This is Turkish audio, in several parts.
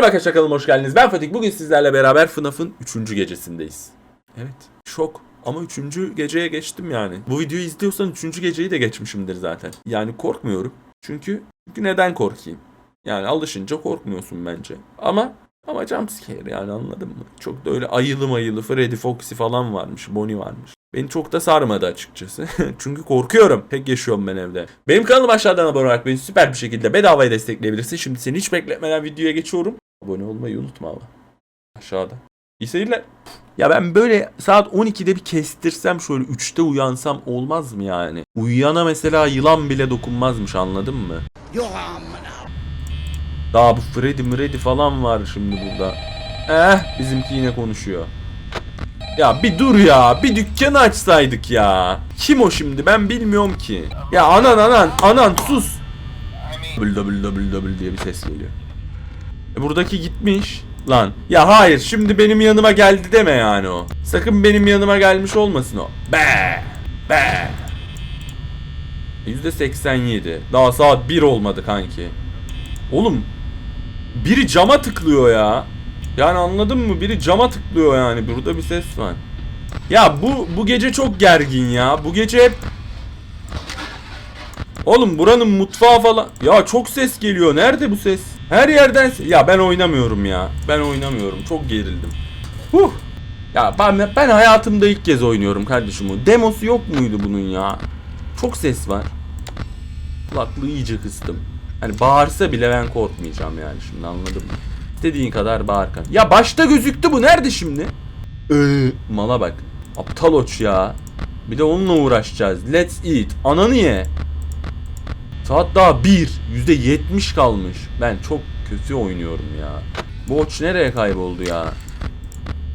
Merhaba arkadaşlar kanalıma hoş geldiniz. Ben Fatih. Bugün sizlerle beraber FNAF'ın 3. gecesindeyiz. Evet. Şok. Ama 3. geceye geçtim yani. Bu videoyu izliyorsan 3. geceyi de geçmişimdir zaten. Yani korkmuyorum. Çünkü, çünkü neden korkayım? Yani alışınca korkmuyorsun bence. Ama ama jumpscare yani anladın mı? Çok da öyle ayılı mayılı Freddy Foxy falan varmış. Bonnie varmış. Beni çok da sarmadı açıkçası. Çünkü korkuyorum. Tek yaşıyorum ben evde. Benim kanalım aşağıdan abone olarak beni süper bir şekilde bedavaya destekleyebilirsin. Şimdi seni hiç bekletmeden videoya geçiyorum. Abone olmayı unutma ama. Aşağıda. İyi seyirler. Ya ben böyle saat 12'de bir kestirsem şöyle 3'te uyansam olmaz mı yani? Uyuyana mesela yılan bile dokunmazmış anladın mı? Daha bu Freddy Mreddy falan var şimdi burada. Eh bizimki yine konuşuyor. Ya bir dur ya. Bir dükkanı açsaydık ya. Kim o şimdi ben bilmiyorum ki. Ya anan anan anan sus. Double double double diye bir ses geliyor. E buradaki gitmiş. Lan. Ya hayır şimdi benim yanıma geldi deme yani o. Sakın benim yanıma gelmiş olmasın o. Be. Be. %87. Daha saat 1 olmadı kanki. Oğlum biri cama tıklıyor ya. Yani anladın mı? Biri cama tıklıyor yani. Burada bir ses var. Ya bu bu gece çok gergin ya. Bu gece hep Oğlum buranın mutfağı falan. Ya çok ses geliyor. Nerede bu ses? Her yerden Ya ben oynamıyorum ya. Ben oynamıyorum. Çok gerildim. Huh. Ya ben ben hayatımda ilk kez oynuyorum kardeşim. bu. Demosu yok muydu bunun ya? Çok ses var. Kulaklığı iyice kıstım. Hani bağırsa bile ben korkmayacağım yani şimdi anladın mı? İstediğin kadar bağır kan. Ya başta gözüktü bu nerede şimdi? Ee, mala bak. Aptal oç ya. Bir de onunla uğraşacağız. Let's eat. Ananı ye. Saat daha 1. %70 kalmış. Ben çok kötü oynuyorum ya. Oç nereye kayboldu ya?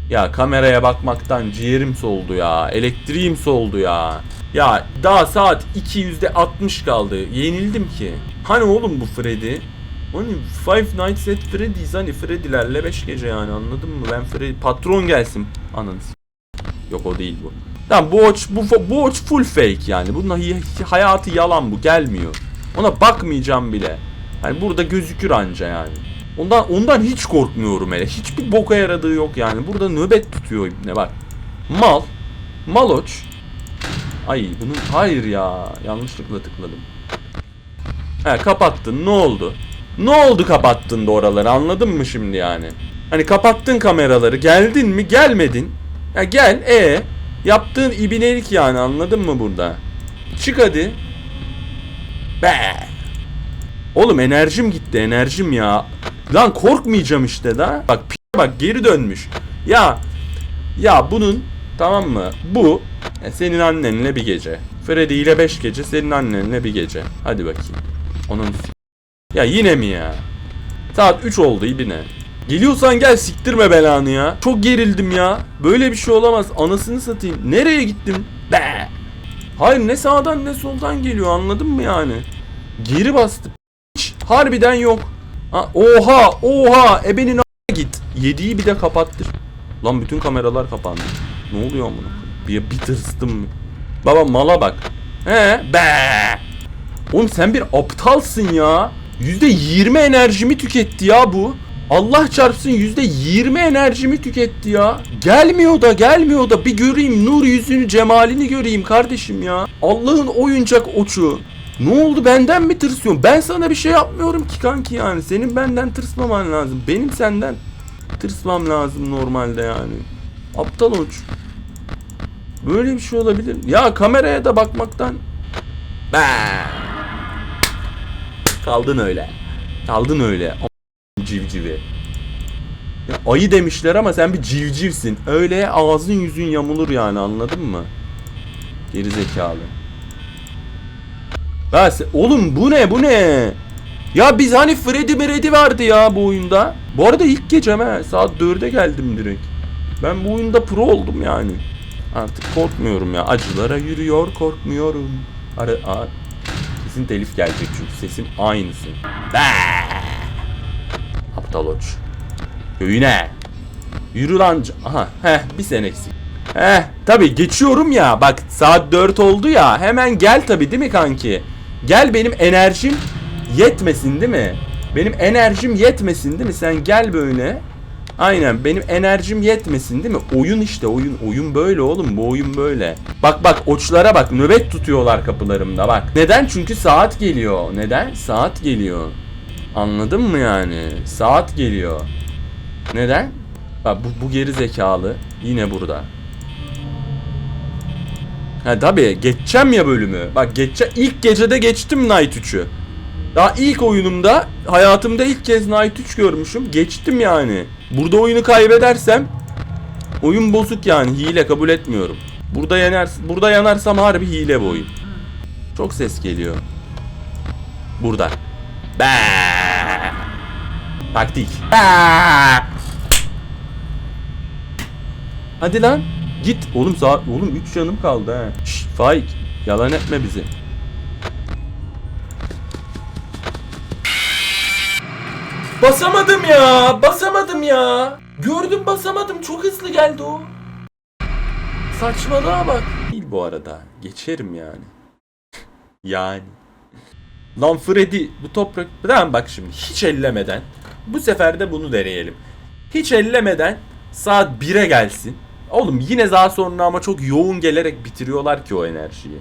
Ya kameraya bakmaktan ciğerim soldu ya. Elektriğim soldu ya. Ya daha saat 2 %60 kaldı. Yenildim ki. Hani oğlum bu Freddy? Hani Five Nights at Freddy's hani Freddy'lerle 5 gece yani anladın mı? Ben Freddy patron gelsin. Ananı Yok o değil bu. Tamam bu watch bu bu watch full fake yani. Bunun hayatı yalan bu gelmiyor. Ona bakmayacağım bile. Hani burada gözükür anca yani. Ondan ondan hiç korkmuyorum hele. Hiçbir boka yaradığı yok yani. Burada nöbet tutuyor ne bak. Mal. Maloç. Ay bunun hayır ya. Yanlışlıkla tıkladım. He kapattın ne oldu? Ne oldu kapattın da oraları anladın mı şimdi yani? Hani kapattın kameraları geldin mi gelmedin. Ya gel e yaptığın ibinelik yani anladın mı burada? Çık hadi. Be. Oğlum enerjim gitti enerjim ya. Lan korkmayacağım işte da. Bak bak geri dönmüş. Ya ya bunun tamam mı? Bu e, senin annenle bir gece. Freddy ile 5 gece senin annenle bir gece. Hadi bakayım. Onun ya yine mi ya? Saat 3 oldu ibine. Geliyorsan gel siktirme belanı ya. Çok gerildim ya. Böyle bir şey olamaz. Anasını satayım. Nereye gittim? Hayır ne sağdan ne soldan geliyor anladın mı yani? Geri bastı. Hiç, harbiden yok. Ha, oha oha ebenin a- git. Yediği bir de kapattır. Lan bütün kameralar kapandı. Ne oluyor amına? Bir, bir tırstım. Baba mala bak. He be. Oğlum sen bir aptalsın ya. %20 enerjimi tüketti ya bu. Allah çarpsın %20 enerjimi tüketti ya. Gelmiyor da gelmiyor da bir göreyim nur yüzünü cemalini göreyim kardeşim ya. Allah'ın oyuncak oçu. Ne oldu benden mi tırsıyorsun? Ben sana bir şey yapmıyorum ki kanki yani. Senin benden tırsmaman lazım. Benim senden tırsmam lazım normalde yani. Aptal oç. Böyle bir şey olabilir. Ya kameraya da bakmaktan Be. Kaldın öyle. Kaldın öyle. Civcivi. Ya ayı demişler ama sen bir civcivsin. Öyle ağzın yüzün yamulur yani anladın mı? Geri zekalı. Se- oğlum bu ne bu ne? Ya biz hani Freddy Meredi vardı ya bu oyunda. Bu arada ilk gecem he. Saat 4'e geldim direkt. Ben bu oyunda pro oldum yani. Artık korkmuyorum ya. Acılara yürüyor korkmuyorum. Ara, a, kesin telif gelecek çünkü sesim aynısı. Be! Aptal oç. Köyüne. Yürü lan. Aha heh bir sen eksik. Heh tabi geçiyorum ya. Bak saat 4 oldu ya. Hemen gel tabi değil mi kanki? Gel benim enerjim yetmesin değil mi? Benim enerjim yetmesin değil mi? Sen gel böyle. Aynen benim enerjim yetmesin değil mi? Oyun işte oyun. Oyun böyle oğlum. Bu oyun böyle. Bak bak oçlara bak. Nöbet tutuyorlar kapılarımda bak. Neden? Çünkü saat geliyor. Neden? Saat geliyor. Anladın mı yani? Saat geliyor. Neden? Bak bu, bu geri zekalı yine burada. Ha tabii geçeceğim ya bölümü. Bak geçeceğim. İlk gecede geçtim Night 3'ü. Daha ilk oyunumda hayatımda ilk kez Night 3 görmüşüm. Geçtim yani. Burada oyunu kaybedersem oyun bozuk yani. Hile kabul etmiyorum. Burada yener burada yanarsam harbi hile bu oyun. Çok ses geliyor. Burada. Be. Taktik. Hadi lan. Git. Oğlum saat oğlum 3 canım kaldı ha. Şşş Faik. Yalan etme bizi. Basamadım ya. Basamadım ya. Gördüm basamadım. Çok hızlı geldi o. Saçmalığa bak. Değil bu arada. Geçerim yani. yani. Lan Freddy bu toprak... Tamam bak şimdi hiç ellemeden. Bu sefer de bunu deneyelim. Hiç ellemeden saat 1'e gelsin. Oğlum yine daha sonra ama çok yoğun gelerek bitiriyorlar ki o enerjiyi.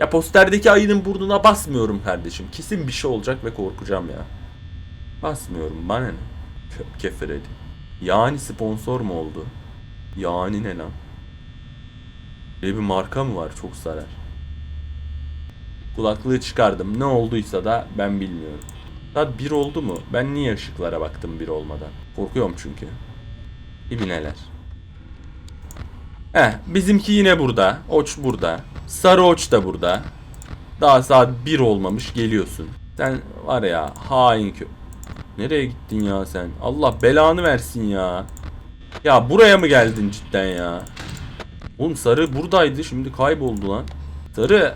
Ya posterdeki ayının burnuna basmıyorum kardeşim. Kesin bir şey olacak ve korkacağım ya. Basmıyorum bana ne? Köpke Freddy. Yani sponsor mu oldu? Yani ne lan? Böyle bir marka mı var çok sarar. Kulaklığı çıkardım. Ne olduysa da ben bilmiyorum. Saat bir oldu mu? Ben niye ışıklara baktım bir olmadan? Korkuyorum çünkü. İbineler. Heh bizimki yine burada. Oç burada. Sarı oç da burada. Daha saat bir olmamış geliyorsun. Sen var ya hain kö... Nereye gittin ya sen? Allah belanı versin ya. Ya buraya mı geldin cidden ya? Oğlum sarı buradaydı şimdi kayboldu lan. Sarı.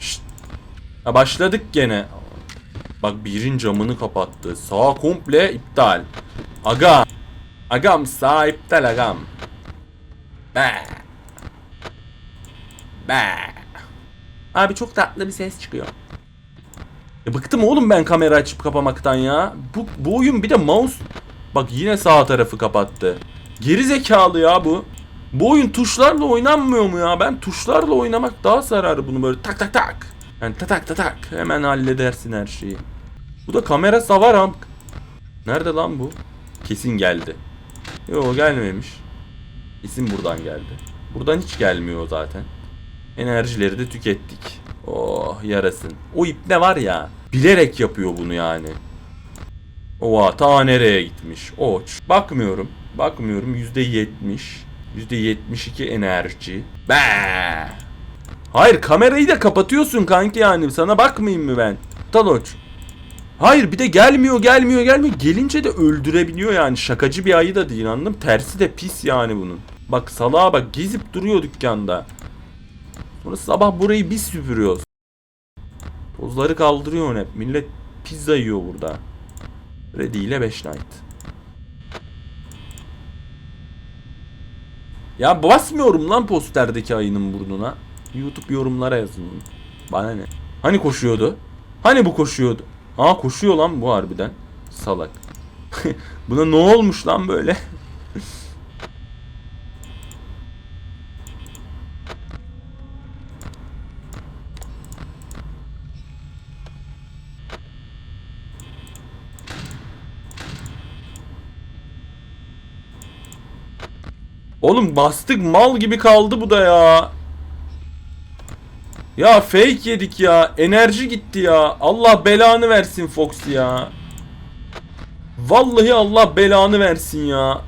Şşt. Ha başladık gene. Bak birin camını kapattı. Sağ komple iptal. Aga. Agam sağ iptal agam. Be. Be. Abi çok tatlı bir ses çıkıyor. Ya bıktım oğlum ben kamera açıp kapamaktan ya. Bu, bu oyun bir de mouse. Bak yine sağ tarafı kapattı. Geri zekalı ya bu. Bu oyun tuşlarla oynanmıyor mu ya? Ben tuşlarla oynamak daha sararı bunu böyle tak tak tak. Yani tak tak tak tak. Hemen halledersin her şeyi. Bu da kamera savaram. Nerede lan bu? Kesin geldi. Yo gelmemiş. Kesin buradan geldi. Buradan hiç gelmiyor zaten. Enerjileri de tükettik. Oh yarasın. O ip ne var ya. Bilerek yapıyor bunu yani. Oha ta nereye gitmiş. Oç. Bakmıyorum. Bakmıyorum. Yüzde yetmiş. Yüzde yetmiş iki enerji. Be. Hayır kamerayı da kapatıyorsun kanki yani. Sana bakmayayım mı ben? Taloç. Hayır bir de gelmiyor gelmiyor gelmiyor. Gelince de öldürebiliyor yani. Şakacı bir ayı da değil anladın mı? Tersi de pis yani bunun. Bak salağa bak gezip duruyor dükkanda. Sonra sabah burayı biz süpürüyoruz. Tozları kaldırıyor hep. Millet pizza yiyor burada. Ready ile 5 night. Ya basmıyorum lan posterdeki ayının burnuna. YouTube yorumlara yazın. Bana ne? Hani koşuyordu? Hani bu koşuyordu? Aa koşuyor lan bu harbiden. Salak. Buna ne olmuş lan böyle? Oğlum bastık mal gibi kaldı bu da ya. Ya fake yedik ya. Enerji gitti ya. Allah belanı versin Fox ya. Vallahi Allah belanı versin ya.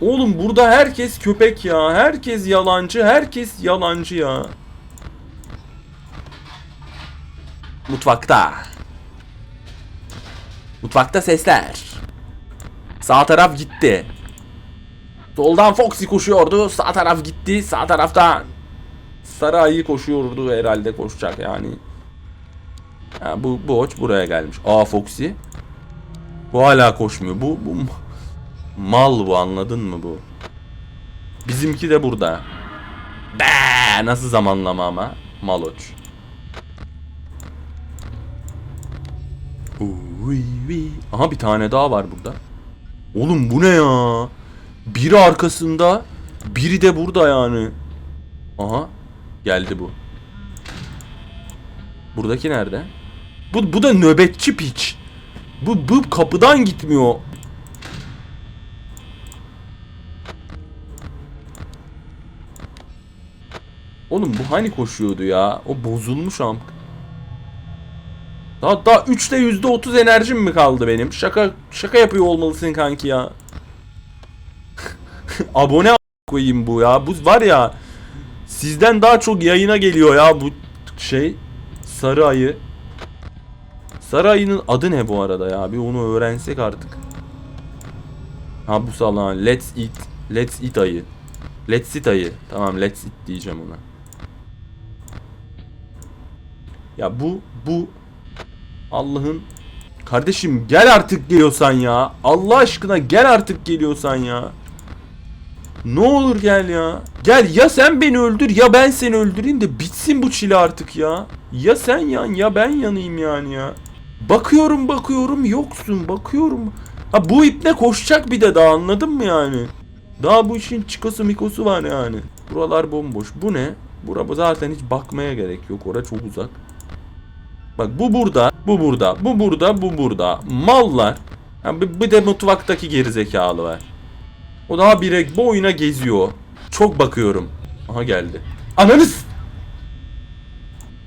Oğlum burada herkes köpek ya. Herkes yalancı. Herkes yalancı ya. Mutfakta. Mutfakta sesler. Sağ taraf gitti. Soldan Foxy koşuyordu. Sağ taraf gitti. Sağ tarafta Sarı ayı koşuyordu herhalde koşacak yani. Ha, bu bu oç buraya gelmiş. Aa Foxy. Bu hala koşmuyor. Bu bu mal bu anladın mı bu? Bizimki de burada. Be, nasıl zamanlama ama? Maloç. Aha bir tane daha var burada. Oğlum bu ne ya? Biri arkasında, biri de burada yani. Aha geldi bu. Buradaki nerede? Bu, bu da nöbetçi piç. Bu, bu kapıdan gitmiyor. Oğlum bu hani koşuyordu ya? O bozulmuş am. Daha daha 3'te %30 enerjim mi kaldı benim? Şaka şaka yapıyor olmalısın kanki ya. Abone koyayım bu ya. Bu var ya sizden daha çok yayına geliyor ya bu şey sarı ayı. Sarı ayının adı ne bu arada ya? Bir onu öğrensek artık. Ha bu salan Let's Eat. Let's Eat ayı. Let's Eat ayı. Tamam Let's Eat diyeceğim ona. Ya bu bu Allah'ın Kardeşim gel artık geliyorsan ya. Allah aşkına gel artık geliyorsan ya. Ne olur gel ya. Gel ya sen beni öldür ya ben seni öldüreyim de bitsin bu çile artık ya. Ya sen yan ya ben yanayım yani ya. Bakıyorum bakıyorum yoksun bakıyorum. Ha bu ip ne koşacak bir de daha anladın mı yani? Daha bu işin çikosu mikosu var yani. Buralar bomboş. Bu ne? Bura zaten hiç bakmaya gerek yok. Ora çok uzak. Bak bu burada, bu burada, bu burada, bu burada. Mallar. Bir, bir de mutfaktaki gerizekalı var. O daha bire bu oyuna geziyor. Çok bakıyorum. Aha geldi. Ananız!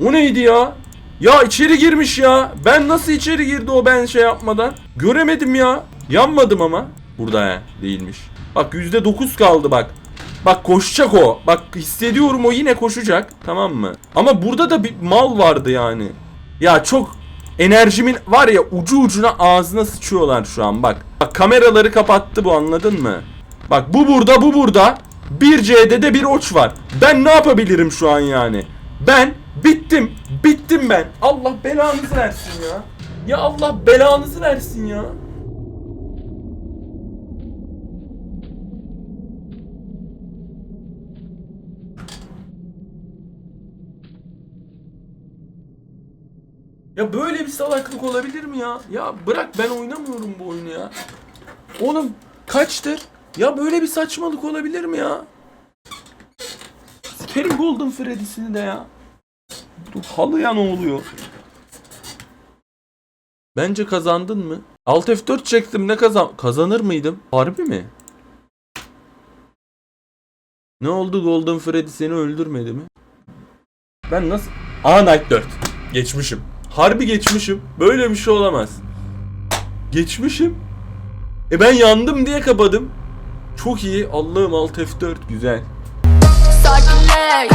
O neydi ya? Ya içeri girmiş ya. Ben nasıl içeri girdi o ben şey yapmadan? Göremedim ya. Yanmadım ama. Burada he değilmiş. Bak %9 kaldı bak. Bak koşacak o. Bak hissediyorum o yine koşacak. Tamam mı? Ama burada da bir mal vardı yani. Ya çok enerjimin var ya ucu ucuna ağzına sıçıyorlar şu an bak. Bak kameraları kapattı bu anladın mı? Bak bu burada bu burada. Bir C'de de bir oç var. Ben ne yapabilirim şu an yani? Ben bittim. Bittim ben. Allah belanızı versin ya. Ya Allah belanızı versin ya. Ya böyle bir salaklık olabilir mi ya? Ya bırak ben oynamıyorum bu oyunu ya. Oğlum kaçtır? Ya böyle bir saçmalık olabilir mi ya? Sikerim Golden Freddy'sini de ya. Dur halıya ne oluyor? Bence kazandın mı? Alt F4 çektim ne kazan... Kazanır mıydım? Harbi mi? Ne oldu Golden Freddy seni öldürmedi mi? Ben nasıl... Aa Night 4. Geçmişim. Harbi geçmişim. Böyle bir şey olamaz. Geçmişim. E ben yandım diye kapadım. Çok iyi. Allah'ım alt F4 güzel. Sakinle,